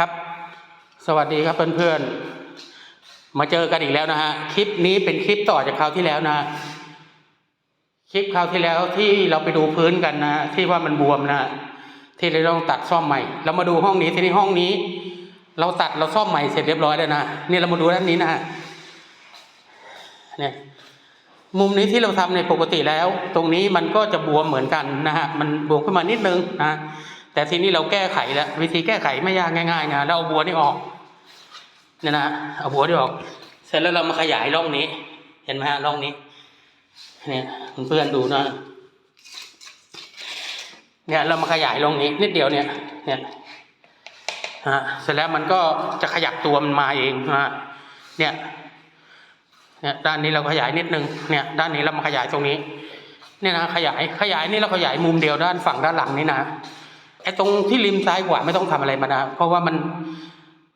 ครับ สวัสดีครับเพื่อนๆ มาเจอกันอีกแล้วนะฮะ คลิปนี้เป็นคลิปต่อจากคราวที่แล้วนะ คลิปคราวที่แล้วที่เราไปดูพื้นกันนะที่ว่ามันบวมนะที่เราต้องตัดซ่อมใหม่ เรามาดูห้องนี้ที่นี่ห้องนี้ เราตัดเราซ่อมใหม่เสร็จเรียบร้อยแล้วนะนี่เรามาดูด้านนี้นะเนี่ยมุมนี้ที่เราทำในปกติแล้ว ตรงนี้มันก็จะบวมเหมือนกันนะฮะมันบวมขึ้นมานิดนึงนะ แต่ทีนี้เราแก้ไขแล้ววิธีแก้ไขไม่ยากง่ายๆนะเราเอาบัวนี่ออกเนี่ยนะเอาบัวนี่ออก เสร็จแล้วเรามาขยายร่องนี้ เห็นไหมฮะร่องนี้ เนี่ยเพื่อนดูนะเนี่ยเรามาขยายร่องนี้นิดเดียวเนี่ยเนี่ยฮะเสร็จแล้วมันก็จะขยับตัวมันมาเองนะเนี่ยเนี่ยด้านนี้เราขยายนิดนึงเนี่ย ด้านนี้เรามาขยายตรงนี้ เนี่ยนะขยายขยายนี่เราขยายมุมเดียวด้านฝั่งด้านหลังนี่นะ ไอ้ตรงที่ริมซ้ายขวาไม่ต้องทำอะไรมานะเพราะว่ามัน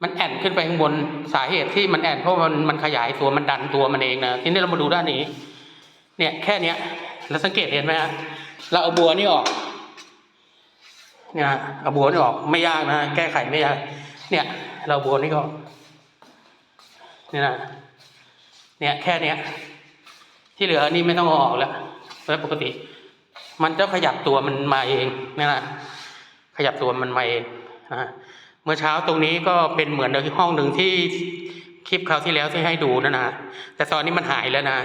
มันแอนขึ้นไปข้างบนสาเหตุที่มันแอนเพราะมันมันขยายตัวมันดันตัวมันเองนะทีนี้เรามาดูด้านนี้ เนี่ยแค่เนี้ยเราสังเกตเห็นไหมฮะเราเอาบัวนี่ออก เนี่ยนะเอาบัวนี่ออกไม่ยากนะแก้ไขไม่ยากเนี่ย เราบัวนี่ก็ออกเนี่ยนะเนี่ยแค่เนี้ย ที่เหลือนี่ไม่ต้องเอาออกแล้วแล้วปกติ มันจะขยับตัวมันมาเองนี่นะ ขยับตัวมันมาเองเมื่อเช้าตรงนี้ก็เป็นเหมือนเดิมที่ห้องหนึ่งที่คลิปคราวที่แล้วที่ให้ดูนะนะแต่ตอนนี้มันหายแล้วนะ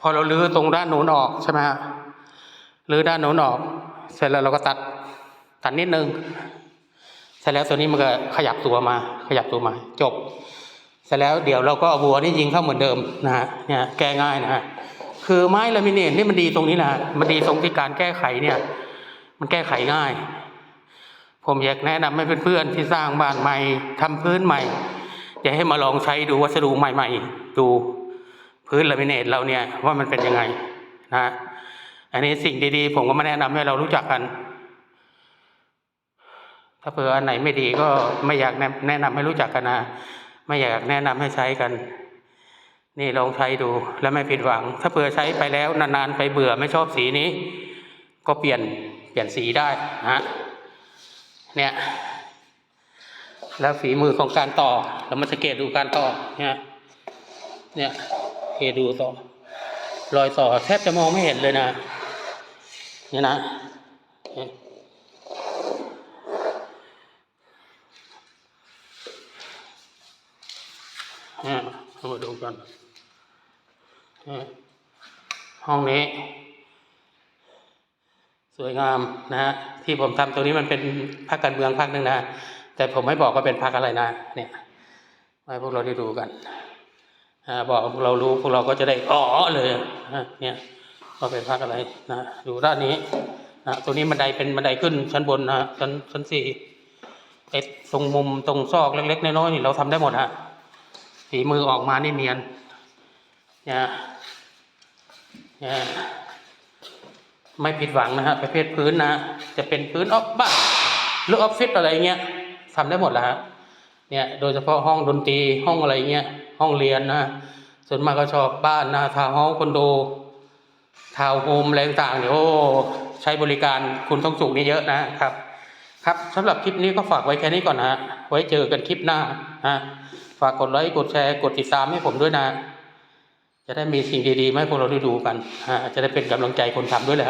พอเราลื้อตรงด้านโน้นออกใช่ไหมฮะลื้อด้านโน้นออก เสร็จแล้วเราก็ตัดตัดนิดนึงเสร็จแล้วตัวนี้มันก็ขยับตัวมา ขยับตัวมา จบ เสร็จแล้วเดี๋ยวเราก็เอาบัวนี่ยิงเข้าเหมือนเดิมนะฮะเนี่ยแก้ง่ายนะฮะคือไม้ลามิเนตนี่มันดีตรงนี้นะมันดีตรงที่การแก้ไขเนี่ย มันแก้ไขง่าย ผมอยากแนะนำให้เพื่อนๆที่สร้างบ้านใหม่ทำพื้นใหม่อยากให้มาลองใช้ดูวัสดุใหม่ ๆ ดูพื้นลามิเนตเราเนี่ยว่ามันเป็นยังไงนะฮะอันนี้สิ่งดีๆ ผมก็มาแนะนำให้เรารู้จักกัน ถ้าเผื่ออันไหนไม่ดีก็ไม่อยากแนะแนะนำให้รู้จักกันนะไม่อยากแนะนำให้ใช้กัน นี่ลองใช้ดูแล้วไม่ผิดหวัง ถ้าเผื่อใช้ไปแล้วนานๆไปเบื่อไม่ชอบสีนี้ ก็เปลี่ยนเปลี่ยนสีได้นะฮะ เนี่ย แล้วฝีมือของการต่อ เรามาสังเกตดูการต่อเนี่ยเนี่ยเฮดูต่อ รอยต่อแทบจะมองไม่เห็นเลยนะ เนี่ยนะเนี่ยมาดูกันห้องนี้ สวยงามนะฮะที่ผมทำตรงนี้มันเป็นพรรคการเมืองพรรคหนึ่งนะแต่ผมไม่บอกว่าเป็นพรรคอะไรนะเนี่ยให้พวกเราได้ดูกันอ่าบอกพวกเรารู้พวกเราก็จะได้อ๋อเลยนะเนี่ยว่าเป็นพรรคอะไรนะดูด้านนี้นะตรงนี้บันไดเป็นบันไดขึ้นชั้นบนนะชั้นชั้นสี่ไอ้ตรงมุมตรงซอกเล็กๆน้อยๆนี่เราทำได้หมดฮะฝีมือออกมานี่เนียนเนี่ยเนี่ย ไม่ผิดหวังนะฮะประเภทพื้นนะ จะเป็นพื้นออฟบ้านหรือออฟฟิศอะไรเงี้ยทำได้หมดแล้วฮะเนี่ยโดยเฉพาะห้องดนตรีห้องอะไรเงี้ยห้องเรียนนะส่วนมากก็ชอบบ้านนะทาวน์เฮาส์คอนโดทาวน์โฮมอะไรต่างๆเนี่ยโอ้ใช้บริการคุณต้องสุขนี่เยอะนะครับ ครับสำหรับคลิปนี้ก็ฝากไว้แค่นี้ก่อนนะฮะไว้เจอกันคลิปหน้าฮะฝากกดไลค์กดแชร์กดติดตามให้ผมด้วยนะ จะได้มีสิ่งดีๆมาให้พวกเราได้ดูกันจะได้เป็นกำลังใจคนทำด้วยแหละ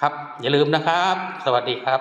ครับ อย่าลืมนะครับ สวัสดีครับ